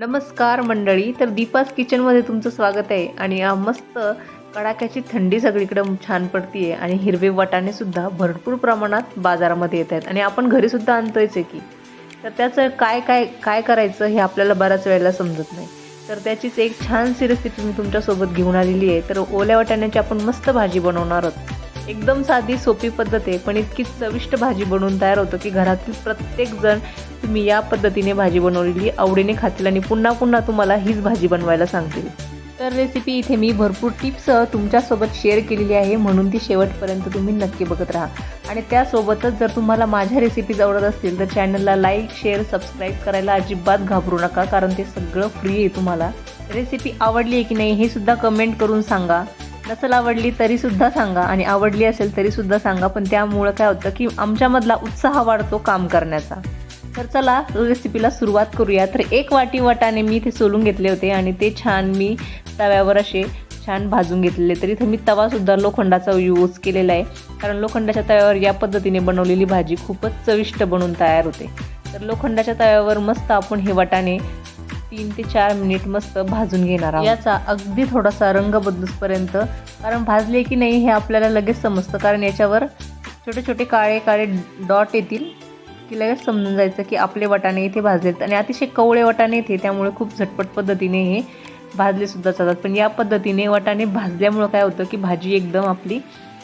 नमस्कार मंडळी. तर दीपास किचनमध्ये तुमचं स्वागत आहे. आणि मस्त कडाक्याची थंडी सगळीकडं छान पडतीये. आणि हिरवे वाटाणेसुद्धा भरपूर प्रमाणात बाजारामध्ये येत आहेत. आणि आपण घरीसुद्धा आणतोयच आहे की. तर त्याचं काय काय काय करायचं हे आपल्याला बऱ्याच वेळेला समजत नाही. तर त्याचीच एक छानशी रेसिपी मी तुमच्यासोबत घेऊन आलेली आहे. तर ओल्या वाटाण्याची आपण मस्त भाजी बनवणार आहोत. एकदम साधी सोपी पद्धत आहे पण इतकी चविष्ट भाजी बनवून तयार होतं की घरातील प्रत्येकजण तुम्ही या पद्धतीने भाजी बनवलेली आवडीने खातील आणि पुन्हा पुन्हा तुम्हाला हीच भाजी बनवायला सांगतील. तर रेसिपी इथे मी भरपूर टिप्स तुमच्यासोबत शेअर केलेली आहे म्हणून ती शेवटपर्यंत तुम्ही नक्की बघत राहा. आणि त्यासोबतच जर तुम्हाला माझ्या रेसिपीज आवडत असतील तर चॅनलला लाईक शेअर सबस्क्राईब करायला अजिबात घाबरू नका कारण ते सगळं फ्री आहे तुम्हाला. रेसिपी आवडली आहे की नाही हे सुद्धा कमेंट करून सांगा. नसेल आवडली तरीसुद्धा सांगा. आणि आवडली असेल तरीसुद्धा सांगा. पण त्यामुळं काय होतं की आमच्यामधला उत्साह वाढतो काम करण्याचा. तर चला रेसिपीला सुरुवात करूया. तर एक वाटी वाटाने मी इथे सोलून घेतले होते आणि ते छान मी तव्यावर असे छान भाजून घेतलेले. तर इथे मी तवासुद्धा लोखंडाचा यूज केलेला आहे. कारण लोखंडाच्या तव्यावर या पद्धतीने बनवलेली भाजी खूपच चविष्ट बनून तयार होते. तर लोखंडाच्या तव्यावर मस्त आपण हे वाटाणे तीन ते चार मिनिट मस्त भाजून घेणार आहोत. याचा अगदी थोडासा रंग बदलूसपर्यंत. कारण भाजले की नाही हे आपल्याला लगेच समजतं. कारण याच्यावर छोटे छोटे काळे काळे डॉट येतील. की लगेच समजून जायचं की आपले वाटाणे इथे भाजलेत आणि अतिशय कवळे वाटाणे इथे त्यामुळे खूप झटपट पद्धतीने हे भाजले सुद्धा जातात. पण या पद्धतीने वाटाणे भाजल्यामुळं काय होतं की भाजी एकदम आपली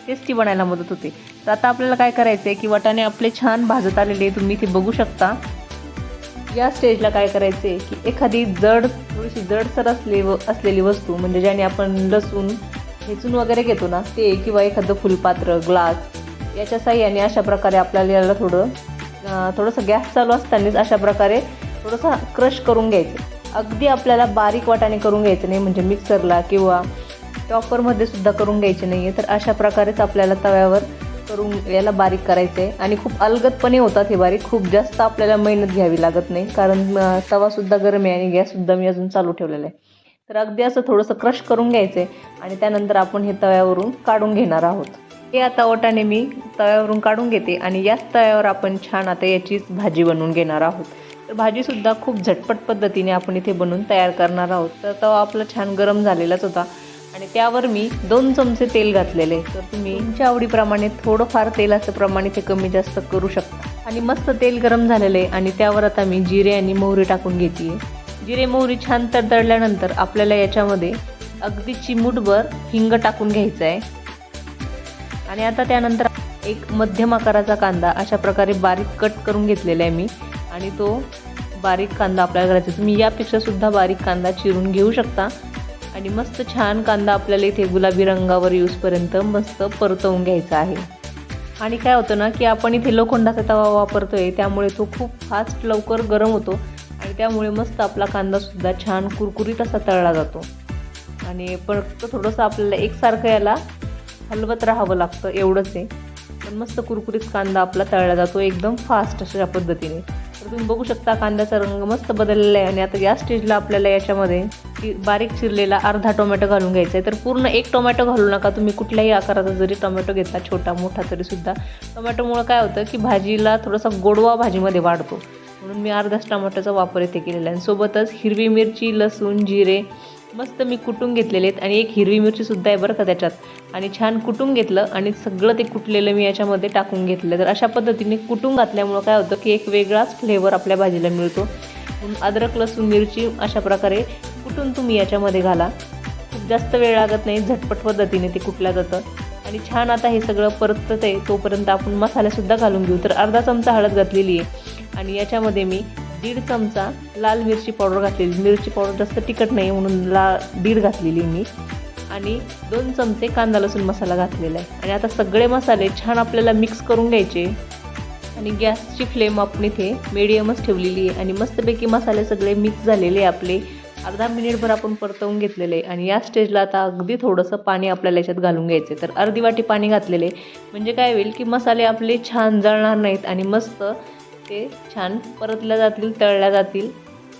टेस्टी बनायला मदत होते. तर आता आपल्याला काय करायचं आहे की वाटाणे आपले छान भाजत आलेले तुम्ही इथे बघू शकता. या स्टेजला काय करायचं आहे की एखादी जड थोडीशी जडसर असले व असलेली वस्तू म्हणजे ज्याने आपण लसूण ठेचून वगैरे घेतो ना ते किंवा एखादं फुलपात्र ग्लास याच्या साह्याने अशा प्रकारे आपल्याला याला थोडं थोडंसं गॅस चालू असतानाच अशा प्रकारे थोडंसं क्रश करून घ्यायचं. अगदी आपल्याला बारीक वाटाने करून घ्यायचं नाही म्हणजे मिक्सरला किंवा टॉपरमध्ये सुद्धा करून घ्यायचे नाही आहे तर अशा प्रकारेच आपल्याला तव्यावर करून याला बारीक करायचं. आहे आणि खूप अलगदपणे होतात हे बारीक. खूप जास्त आपल्याला मेहनत घ्यावी लागत नाही कारण तवासुद्धा गरम आहे आणि गॅससुद्धा मी अजून चालू ठेवलेला आहे. तर अगदी असं थोडंसं क्रश करून घ्यायचं आहे आणि त्यानंतर आपण हे तव्यावरून काढून घेणार आहोत. हे आता ओटाने मी तव्यावरून काढून घेते आणि याच तव्यावर आपण छान आता याचीच भाजी बनवून घेणार आहोत. तर भाजीसुद्धा खूप झटपट पद्धतीने आपण इथे बनवून तयार करणार आहोत. तर तवा आपला छान गरम झालेलाच होता आणि त्यावर मी दोन चमचे तेल घातलेले. तर तुम्ही तुमच्या आवडीप्रमाणे थोडंफार तेलाचं प्रमाण इथे कमी जास्त करू शकता. आणि मस्त तेल गरम झालेलं आहे आणि त्यावर आता मी जिरे आणि मोहरी टाकून घेते जिरे मोहरी छान तडतडल्यानंतर आपल्याला याच्यामध्ये अगदी चिमूटभर हिंग टाकून घ्यायचं आहे आणि आता त्यानंतर एक मध्यम आकाराचा कांदा अशा प्रकारे बारीक कट करून घेतलेला आहे मी. आणि तो बारीक कांदा आपल्याला करायचा तुम्ही यापेक्षा सुद्धा बारीक कांदा चिरून घेऊ शकता. आणि मस्त छान कांदा आपल्याला इथे गुलाबी रंगावर येऊसपर्यंत मस्त परतवून घ्यायचा आहे. आणि काय होतं ना की आपण इथे लोखंडाचा तवा वापरतो आहे त्यामुळे तो खूप फास्ट लवकर गरम होतो. आणि त्यामुळे मस्त आपला कांदासुद्धा छान कुरकुरीत असा तळला जातो. आणि फक्त थोडंसं आपल्याला एकसारखं याला हलवत राहावं लागतं एवढंच आहे. पण मस्त कुरकुरीत कांदा आपला तळला जातो एकदम फास्ट अशा पद्धतीने. तर तुम्ही बघू शकता कांद्याचा रंग मस्त बदललेला आहे आणि आता या स्टेजला आपल्याला याच्यामध्ये बारीक चिरलेला अर्धा टोमॅटो घालून घ्यायचा आहे तर पूर्ण एक टोमॅटो घालू नका तुम्ही कुठल्याही आकाराचा जरी टोमॅटो घेतला छोटा मोठा तरीसुद्धा टोमॅटोमुळं काय होतं की भाजीला थोडासा गोडवा भाजीमध्ये वाढतो. म्हणून मी अर्धाच टोमॅटोचा वापर इथे केलेला आहे. सोबतच हिरवी मिरची लसूण जिरे मस्त मी कुटून घेतलेले आहेत. आणि एक हिरवी मिरचीसुद्धा आहे बरं का त्याच्यात. आणि छान कुटून घेतलं आणि सगळं ते कुटलेलं मी याच्यामध्ये टाकून घेतलं. तर अशा पद्धतीने कुटून घातल्यामुळं काय होतं की एक वेगळाच फ्लेवर आपल्या भाजीला मिळतो. अद्रक लसूण मिरची अशा प्रकारे कुटून तुम्ही याच्यामध्ये घाला. खूप जास्त वेळ लागत नाही झटपट पद्धतीने ते कुटलं जातं. आणि छान आता हे सगळं परतत आहे तोपर्यंत आपण मसालेसुद्धा घालून घेऊ. तर अर्धा चमचा हळद घातलेली आहे. आणि याच्यामध्ये मी दीड चमचा लाल मिरची पावडर घातलेली. मिरची पावडर जास्त तिखट नाही म्हणून ला दीड घातलेली मी. आणि दोन चमचे कांदा लसूण मसाला घातलेला आहे. आणि आता सगळे मसाले छान आपल्याला मिक्स करून घ्यायचे. आणि गॅसची फ्लेम आपण इथे मिडियमच ठेवलेली आहे. आणि मस्तपैकी मसाले सगळे मिक्स झालेले आपले. अर्धा मिनिटभर आपण परतवून घेतलेले आहे. आणि या स्टेजला आता अगदी थोडंसं पाणी आपल्याला याच्यात घालून घ्यायचं आहे. तर अर्धी वाटी पाणी घातलेले म्हणजे काय होईल की मसाले आपले छान जळणार नाहीत आणि मस्त ते छान परतल्या जातील तळल्या जातील.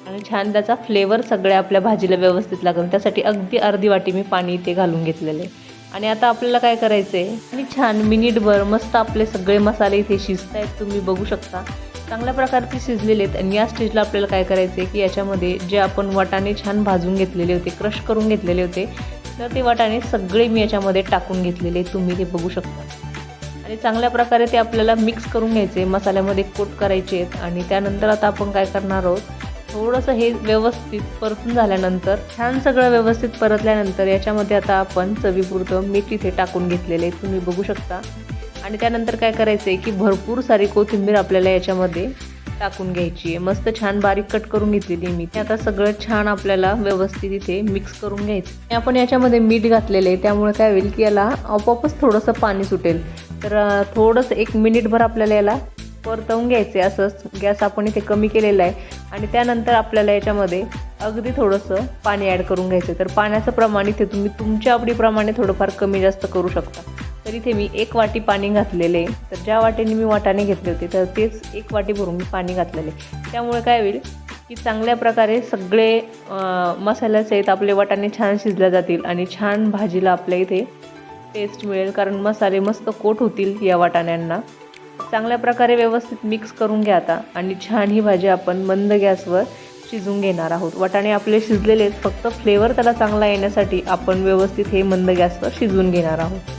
आणि छान त्याचा फ्लेवर सगळ्या आपल्या भाजीला व्यवस्थित लागेल. त्यासाठी अगदी अर्धी वाटी मी पाणी इथे घालून घेतलेलं आहे. आणि आता आपल्याला काय करायचं आहे आणि छान मिनिटभर मस्त आपले सगळे मसाले इथे शिजत आहेत तुम्ही बघू शकता. चांगल्या प्रकारचे शिजलेले आहेत. आणि या स्टेजला आपल्याला काय करायचं आहे की याच्यामध्ये जे आपण वाटाणे छान भाजून घेतलेले होते क्रश करून घेतलेले होते तर ते वाटाणे सगळे मी याच्यामध्ये टाकून घेतलेले तुम्ही ते बघू शकता. आणि चांगल्या प्रकारे ते आपल्याला मिक्स करून घ्यायचे मसाल्यामध्ये कोट करायचे आहेत आणि त्यानंतर आता आपण काय करणार आहोत थोडंसं हे व्यवस्थित परतून झाल्यानंतर छान सगळं व्यवस्थित परतल्यानंतर याच्यामध्ये आता आपण चवीपुरतं मीठ इथे टाकून घेतलेले तुम्ही बघू शकता. आणि त्यानंतर काय करायचं आहे की भरपूर सारी कोथिंबीर आपल्याला याच्यामध्ये टाकून घ्यायची. आहे मस्त छान बारीक कट करून घेतलेली मी ते. आता सगळं छान आपल्याला व्यवस्थित इथे मिक्स करून घ्यायचं. आपण याच्यामध्ये मीठ घातलेलं आहे. त्यामुळे काय होईल की याला आपोआपच थोडंसं पाणी सुटेल. तर थोडंसं एक मिनिटभर आपल्याला याला परतवून घ्यायचे असंच गॅस आपण इथे कमी केलेला आहे. आणि त्यानंतर आपल्याला याच्यामध्ये अगदी थोडंसं पाणी ॲड करून घ्यायचं तर पाण्याचं प्रमाण इथे तुम्ही तुमच्या आवडीप्रमाणे थोडंफार कमी जास्त करू शकता. तर इथे मी एक वाटी पाणी घातलेले. तर ज्या वाटीने मी वाटाणे घेतले होते तर तेच एक वाटी भरून मी पाणी घातलेले. त्यामुळे काय होईल की चांगल्या प्रकारे सगळे मसाल्याचे आहेत आपले वाटाणे छान शिजल्या जातील आणि छान भाजीला आपल्या इथे टेस्ट मिळेल. कारण मसाले मस्त कोट होतील या वाटाण्यांना. चांगल्या प्रकारे व्यवस्थित मिक्स करून घ्या आता आणि छान ही भाजी आपण मंद गॅसवर शिजून घेणार आहोत. वाटाणे आपले शिजलेले आहेत फक्त फ्लेवर त्याला चांगला येण्यासाठी आपण व्यवस्थित हे मंद गॅसवर शिजवून घेणार आहोत.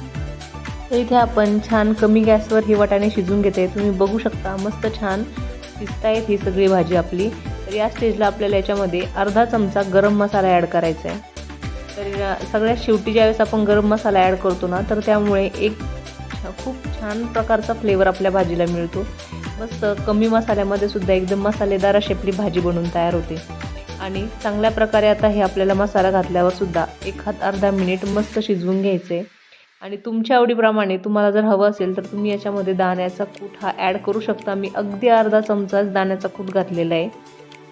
तर इथे आपण छान कमी गॅसवर हे वाटाणे शिजून घेते तुम्ही बघू शकता मस्त छान शिजतायत ही सगळी भाजी आपली. तर या स्टेजला आपल्याला याच्यामध्ये अर्धा चमचा गरम मसाला ॲड करायचा आहे तर या सगळ्यात शेवटी ज्यावेळेस आपण गरम मसाला ॲड करतो ना तर त्यामुळे एक खूप छान प्रकारचा फ्लेवर आपल्या भाजीला मिळतो. मस्त कमी मसाल्यामध्ये सुद्धा एकदम मसालेदार अशी आपली भाजी बनवून तयार होते. आणि चांगल्या प्रकारे आता हे आपल्याला मसाला घातल्यावर सुद्धा एक हात अर्धा मिनिट मस्त शिजवून घ्यायचे आणि तुमच्या आवडीप्रमाणे तुम्हाला जर हवं असेल तर तुम्ही याच्यामध्ये दाण्याचा कूट हा ॲड करू शकता. मी अगदी अर्धा चमचाच दाण्याचा कूट घातलेला आहे.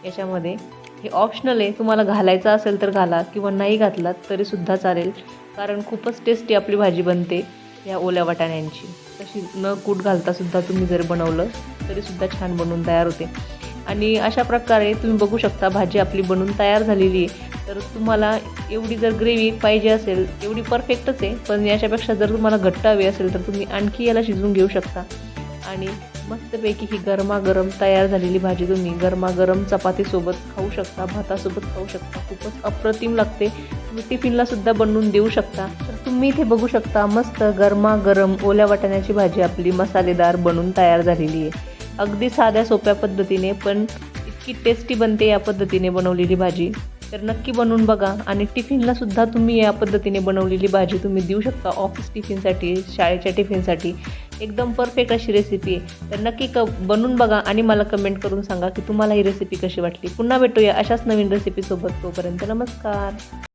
याच्यामध्ये हे ऑप्शनल आहे. तुम्हाला घालायचं असेल तर घाला किंवा नाही घातलात तरीसुद्धा चालेल. कारण खूपच टेस्टी आपली भाजी बनते या ओल्या वाटाण्यांची. तशी न कूट घालतासुद्धा तुम्ही जर बनवलं तरीसुद्धा छान बनवून तयार होते. आणि अशा प्रकारे तुम्ही बघू शकता भाजी आपली बनवून तयार झालेली आहे. तर तुम्हाला एवढी जर ग्रेव्ही पाहिजे असेल एवढी परफेक्टच आहे. पण याच्यापेक्षा जर तुम्हाला घट्ट हवी असेल तर तुम्ही आणखी याला शिजवून घेऊ शकता. आणि मस्तपैकी ही गरमागरम तयार झालेली भाजी तुम्ही गरमागरम चपातीसोबत खाऊ शकता भातासोबत खाऊ शकता. खूपच अप्रतिम लागते. तुम्ही टिफिनलासुद्धा बनवून देऊ शकता. तर तुम्ही इथे बघू शकता मस्त गरमागरम ओल्या वाटाण्याची भाजी आपली मसालेदार बनून तयार झालेली आहे. अगदी साध्या सोप्या पद्धतीने पण इतकी टेस्टी बनते या पद्धतीने बनवलेली भाजी. तर नक्की बनवून बघा. आणि टिफिनला सुद्धा तुम्ही या पद्धतीने बनवलेली भाजी तुम्ही देऊ शकता ऑफिस टिफिनसाठी शाळेच्या टिफिनसाठी एकदम परफेक्ट अशी रेसिपी आहे. तर नक्की क बनवून बघा आणि मला कमेंट करून सांगा की तुम्हाला ही रेसिपी कशी वाटली. पुन्हा भेटूया अशाच नवीन रेसिपीसोबत तोपर्यंत नमस्कार.